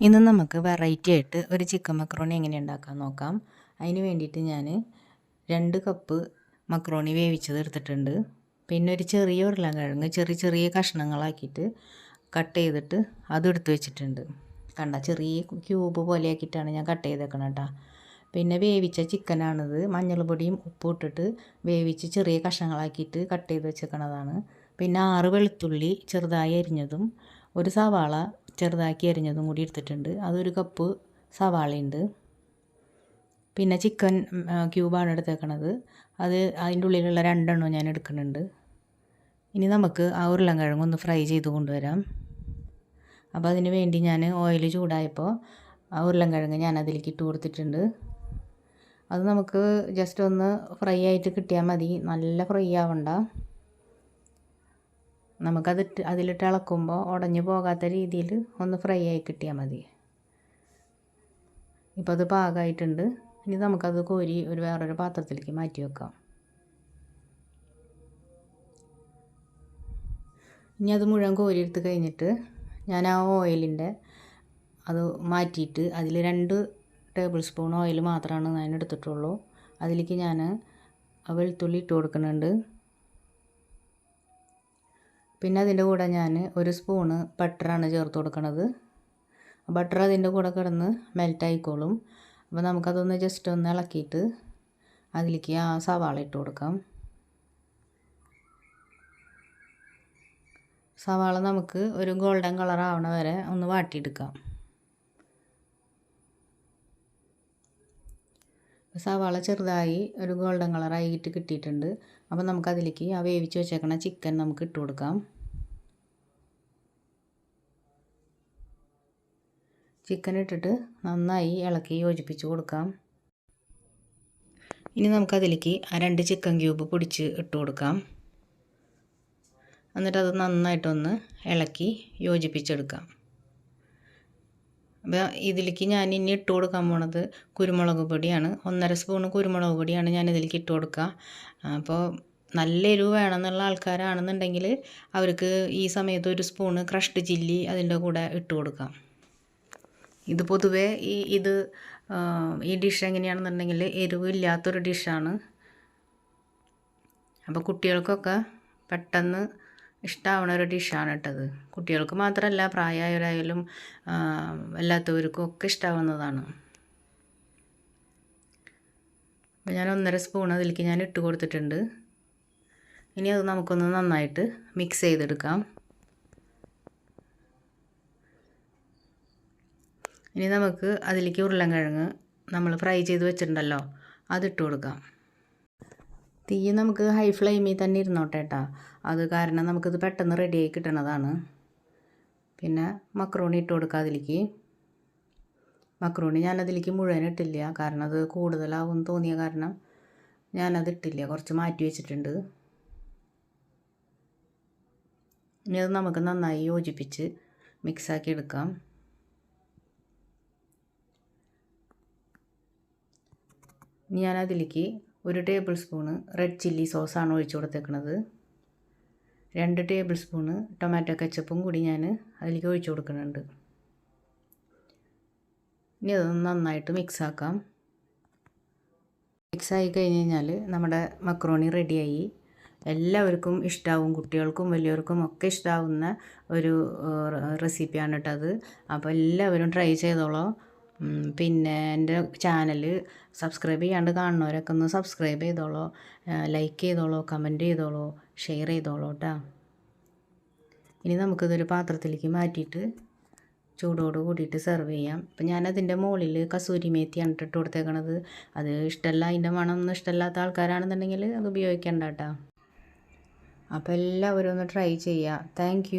ഇന്ന് നമുക്ക് വെറൈറ്റി ആയിട്ട് ഒരു ചിക്കൻ മക്രോണി എങ്ങനെ ഉണ്ടാക്കാൻ നോക്കാം. അതിന് വേണ്ടിയിട്ട് ഞാൻ രണ്ട് കപ്പ് മക്രോണി വേവിച്ചത് എടുത്തിട്ടുണ്ട്. പിന്നെ ഒരു ചെറിയ ഉരുളക്കിഴങ്ങ് ചെറിയ ചെറിയ കഷ്ണങ്ങളാക്കിയിട്ട് കട്ട് ചെയ്തിട്ട് അത് എടുത്ത് വെച്ചിട്ടുണ്ട്. കണ്ട ചെറിയ ക്യൂബ് പോലെയാക്കിയിട്ടാണ് ഞാൻ കട്ട് ചെയ്തേക്കണം കേട്ടോ പിന്നെ വേവിച്ച ചിക്കനാണിത് മഞ്ഞൾപ്പൊടിയും ഉപ്പും ഇട്ടിട്ട് വേവിച്ച് ചെറിയ കഷ്ണങ്ങളാക്കിയിട്ട് കട്ട് ചെയ്ത് വെച്ചേക്കണതാണ്. പിന്നെ ആറ് വെളുത്തുള്ളി ചെറുതായി അരിഞ്ഞതും ഒരു സവാള ചെറുതാക്കി അരിഞ്ഞതും കൂടി എടുത്തിട്ടുണ്ട്. അതൊരു കപ്പ് സവാളയുണ്ട് പിന്നെ ചിക്കൻ ക്യൂബാണ് എടുത്തേക്കണത്. അത് അതിന്റെ ഉള്ളിലുള്ള രണ്ടെണ്ണം ഞാൻ എടുക്കുന്നുണ്ട്. ഇനി നമുക്ക് ആ ഉരുളൻകിഴങ്ങ് ഒന്ന് ഫ്രൈ ചെയ്ത് കൊണ്ടുവരാം. അപ്പോൾ അതിന് വേണ്ടി ഞാൻ ഓയിൽ ചൂടായപ്പോൾ ആ ഉരുളൻകിഴങ്ങ് ഞാൻ അതിലേക്ക് ഇട്ട് കൊടുത്തിട്ടുണ്ട്. അത് നമുക്ക് ജസ്റ്റ് ഒന്ന് ഫ്രൈ ആയിട്ട് കിട്ടിയാൽ മതി. നല്ല ഫ്രൈ ആവണ്ട. നമുക്കത് അതിലിട്ട് ഇളക്കുമ്പോൾ ഉടഞ്ഞു പോകാത്ത രീതിയിൽ ഒന്ന് ഫ്രൈ ആയി കിട്ടിയാൽ മതി. ഇപ്പോൾ അത് പാകമായിട്ടുണ്ട്. ഇനി നമുക്കത് കോരി ഒരു വേറൊരു പാത്രത്തിലേക്ക് മാറ്റി വെക്കാം. ഇനി അത് മുഴുവൻ കോരി എടുത്ത് കഴിഞ്ഞിട്ട് ഞാൻ ആ ഓയിലിന്റെ അത് മാറ്റിയിട്ട് അതിൽ രണ്ട് ടേബിൾ സ്പൂൺ ഓയിൽ മാത്രമാണ് ഞാൻ എടുത്തിട്ടുള്ളൂ. അതിലേക്ക് ഞാൻ വെളുത്തുള്ളി ഇട്ട് കൊടുക്കുന്നുണ്ട്. പിന്നെ അതിന്റെ കൂടെ ഞാൻ ഒരു സ്പൂണ് ബട്ടറാണ് ചേർത്ത് കൊടുക്കുന്നത് ബട്ടർ അതിന്റെ കൂടെ കിടന്ന് മെൽറ്റായിക്കോളും അപ്പോൾ നമുക്കതൊന്ന് ജസ്റ്റ് ഒന്ന് ഇളക്കിയിട്ട് അതിലേക്ക് ആ സവാള ഇട്ട് കൊടുക്കാം. സവാള നമുക്ക് ഒരു ഗോൾഡൻ കളർ ആവണ വരെ ഒന്ന് വാട്ടിയെടുക്കാം. സവാള ചെറുതായി ഒരു ഗോൾഡൻ കളറായിട്ട് കിട്ടിയിട്ടുണ്ട്. അപ്പോൾ നമുക്കതിലേക്ക് ആ വേവിച്ച് വെച്ചേക്കണ ചിക്കൻ നമുക്ക് ഇട്ട് കൊടുക്കാം. ചിക്കൻ ഇട്ടിട്ട് നന്നായി ഇളക്കി യോജിപ്പിച്ച് കൊടുക്കാം. ഇനി നമുക്കതിലേക്ക് ആ രണ്ട് ചിക്കൻ ക്യൂബ് പൊടിച്ച് ഇട്ട് കൊടുക്കാം. എന്നിട്ട് അത് നന്നായിട്ടൊന്ന് ഇളക്കി യോജിപ്പിച്ചെടുക്കാം. അപ്പോൾ ഇതിലേക്ക് ഞാൻ ഇനി ഇട്ട് കൊടുക്കാൻ പോണത് കുരുമുളക് പൊടിയാണ്. ഒന്നര സ്പൂൺ കുരുമുളക് പൊടിയാണ് ഞാൻ ഇതിലേക്ക് ഇട്ട് കൊടുക്കുക അപ്പോൾ നല്ല എരിവ് വേണമെന്നുള്ള ആൾക്കാരാണെന്നുണ്ടെങ്കിൽ അവർക്ക് ഈ സമയത്ത് ഒരു സ്പൂണ് ക്രഷ്ഡ് ചില്ലി അതിന്റെ കൂടെ ഇട്ട് കൊടുക്കാം. ഇത് പൊതുവേ ഈ ഇത് ഈ ഡിഷ് എങ്ങനെയാണെന്നുണ്ടെങ്കിൽ എരിവ് ഇല്ലാത്തൊരു ഡിഷാണ്. അപ്പോൾ കുട്ടികൾക്കൊക്കെ പെട്ടെന്ന് ഇഷ്ടമാവണ ഒരു ഡിഷാണ് കേട്ടത് കുട്ടികൾക്ക് മാത്രമല്ല പ്രായമായവരായാലും എല്ലാത്തവർക്കും ഒക്കെ ഇഷ്ടമാവുന്നതാണ് അപ്പോൾ ഞാൻ ഒന്നര സ്പൂൺ അതിലേക്ക് ഞാൻ ഇട്ട് കൊടുത്തിട്ടുണ്ട്. ഇനി അത് നമുക്കൊന്ന് നന്നായിട്ട് മിക്സ് ചെയ്തെടുക്കാം. ഇനി നമുക്ക് അതിലേക്ക് ഉരുളൻ കിഴങ്ങ് നമ്മൾ ഫ്രൈ ചെയ്ത് വെച്ചിട്ടുണ്ടല്ലോ അതിട്ട് കൊടുക്കാം. തീ നമുക്ക് ഹൈ ഫ്ലെയിമിൽ തന്നെ ഇരുന്നോട്ടെ കേട്ടോ അത് കാരണം നമുക്കിത് പെട്ടെന്ന് റെഡിയായി കിട്ടണതാണ്. പിന്നെ മക്രോണി ഇട്ട് കൊടുക്കുക അതിലേക്ക്. മക്രോണി ഞാനതിലേക്ക് മുഴുവൻ ഇട്ടില്ല. കാരണം അത് കൂടുതലാവും തോന്നിയ കാരണം ഞാനത് ഇട്ടില്ല. കുറച്ച് മാറ്റി വെച്ചിട്ടുണ്ട്. ഇനി അത് നമുക്ക് നന്നായി യോജിപ്പിച്ച് മിക്സാക്കി എടുക്കാം. ഇനി അതിലേക്ക് ഒരു ടേബിൾ സ്പൂണ് റെഡ് ചില്ലി സോസാണ് ഒഴിച്ചു കൊടുത്തേക്കുന്നത് രണ്ട് ടേബിൾ സ്പൂണ് ടൊമാറ്റോ കച്ചപ്പും കൂടി ഞാൻ അതിലേക്ക് ഒഴിച്ചു കൊടുക്കുന്നുണ്ട്. ഇനി അതൊന്ന് നന്നായിട്ട് മിക്സാക്കാം മിക്സായി കഴിഞ്ഞ് കഴിഞ്ഞാൽ നമ്മുടെ മക്രോണി റെഡിയായി. എല്ലാവർക്കും ഇഷ്ടാവും കുട്ടികൾക്കും വലിയവർക്കും ഒക്കെ ഇഷ്ടാവുന്ന ഒരു റെസിപ്പിയാണ് കേട്ടത് അപ്പോൾ എല്ലാവരും ട്രൈ ചെയ്തോളൂ. പിന്നെ എന്റെ ചാനൽ സബ്സ്ക്രൈബ് ചെയ്യാണ്ട് കാണുന്നവരൊക്കെ ഒന്ന് സബ്സ്ക്രൈബ് ചെയ്തോളൂ. ലൈക്ക് ചെയ്തോളൂ കമന്റ് ചെയ്തോളൂ ഷെയർ ചെയ്തോളൂ കേട്ടോ ഇനി നമുക്കിതൊരു പാത്രത്തിലേക്ക് മാറ്റിയിട്ട് ചൂടോട് കൂടിയിട്ട് സെർവ് ചെയ്യാം. അപ്പം ഞാനതിന്റെ മുകളിൽ കസൂരി മേത്തിയാണ് ഇട്ടിട്ട് കൊടുത്തേക്കണത്. അത് ഇഷ്ടമല്ല അതിന്റെ മണമൊന്നും ഇഷ്ടമല്ലാത്ത ആൾക്കാരാണെന്നുണ്ടെങ്കിൽ അത് ഉപയോഗിക്കേണ്ട കേട്ടോ. അപ്പോൾ എല്ലാവരും ഒന്ന് ട്രൈ ചെയ്യുക. താങ്ക്